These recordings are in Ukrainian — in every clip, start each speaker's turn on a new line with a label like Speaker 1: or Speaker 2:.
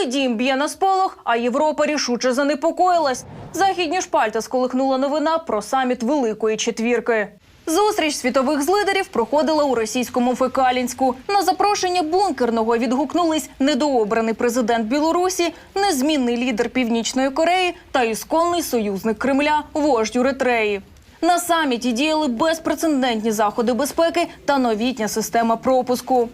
Speaker 1: Білий дім б'є на сполох, а Європа рішуче занепокоїлась. Західні шпальта сколихнула новина про саміт Великої Четвірки. Зустріч світових злидерів проходила у російському Фекалінську. На запрошення бункерного відгукнулись недообраний президент Білорусі, незмінний лідер Північної Кореї та ісконний союзник Кремля вождь Еретреї. На саміті діяли безпрецедентні заходи безпеки та новітня система пропуску.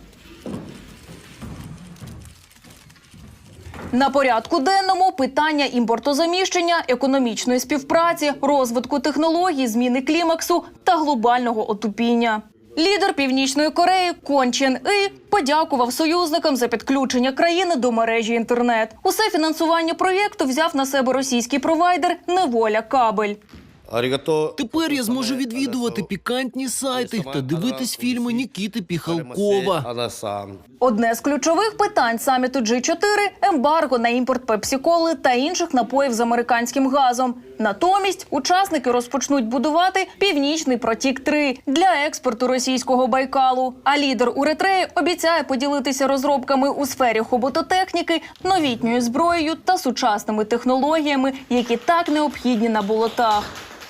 Speaker 1: На порядку денному питання імпортозаміщення, економічної співпраці, розвитку технологій, зміни клімаксу та глобального отупіння. Лідер Північної Кореї Кон Чен И подякував союзникам за підключення країни до мережі інтернет. Усе фінансування проєкту взяв на себе російський провайдер Неволя Кабель.
Speaker 2: Арігато.
Speaker 3: Тепер я зможу відвідувати пікантні сайти та дивитись фільми Нікіти Піхалкова.
Speaker 1: Одне з ключових питань саміту G4 – ембарго на імпорт пепсі-коли та інших напоїв з американським газом. Натомість учасники розпочнуть будувати північний протік 3 для експорту російського байкалу. А лідер Уретреї обіцяє поділитися розробками у сфері хобототехніки, новітньою зброєю та сучасними технологіями, які так необхідні на болотах.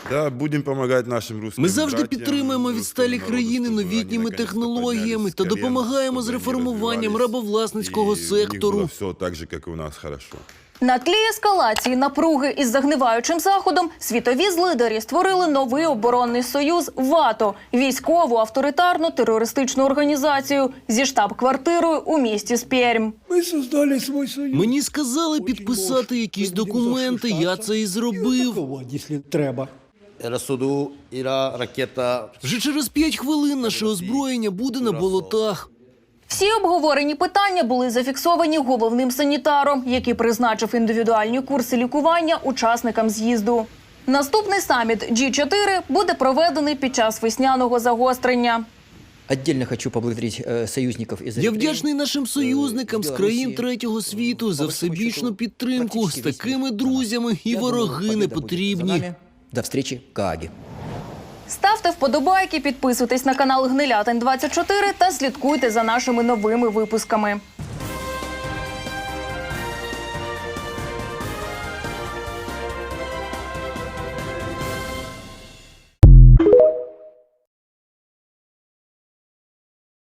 Speaker 4: Да, будем помогать нашим русским
Speaker 3: Ми завжди
Speaker 4: братьям,
Speaker 3: підтримуємо
Speaker 4: русскому
Speaker 3: відсталі
Speaker 4: народу,
Speaker 3: країни
Speaker 4: чтобы они
Speaker 3: новітніми
Speaker 4: наконец-то
Speaker 3: технологіями та
Speaker 4: поднялись с колен,
Speaker 3: допомагаємо з
Speaker 4: чтобы они
Speaker 3: реформуванням
Speaker 4: развивались,
Speaker 3: рабовласницького
Speaker 4: и у них было
Speaker 3: сектору.
Speaker 4: все так же, как и у нас хорошо.
Speaker 1: На тлі ескалації напруги із загниваючим заходом світові злидері створили новий оборонний союз ВАТО військову авторитарну терористичну організацію зі штаб-квартирою у місті Спєрм.
Speaker 5: Мы создали свой союз.
Speaker 3: Мені сказали підписати якісь документи, я це і зробив.
Speaker 5: Атакувати, якщо треба.
Speaker 2: Ерасуду, Іра, ракета.
Speaker 3: Вже через п'ять хвилин наше озброєння буде на болотах.
Speaker 1: Всі обговорені питання були зафіксовані головним санітаром, який призначив індивідуальні курси лікування учасникам з'їзду. Наступний саміт G4 буде проведений під час весняного загострення.
Speaker 6: Отдельно хочу поблагодарить э, союзников из
Speaker 3: Я
Speaker 6: Эритреи,
Speaker 3: вдячний нашим
Speaker 6: э,
Speaker 3: союзникам з
Speaker 6: Белоруссии.
Speaker 3: країн третього світу за
Speaker 6: По большому
Speaker 3: всебічну
Speaker 6: счету,
Speaker 3: підтримку. З
Speaker 6: практически весь
Speaker 3: такими
Speaker 6: мир.
Speaker 3: друзями і
Speaker 6: Я думаю,
Speaker 3: вороги не
Speaker 6: победа будет за
Speaker 3: потрібні.
Speaker 6: До встречи в Гааге.
Speaker 1: Ставте вподобайки, підписуйтесь на канал Гнилятин 24 та слідкуйте за нашими новими випусками.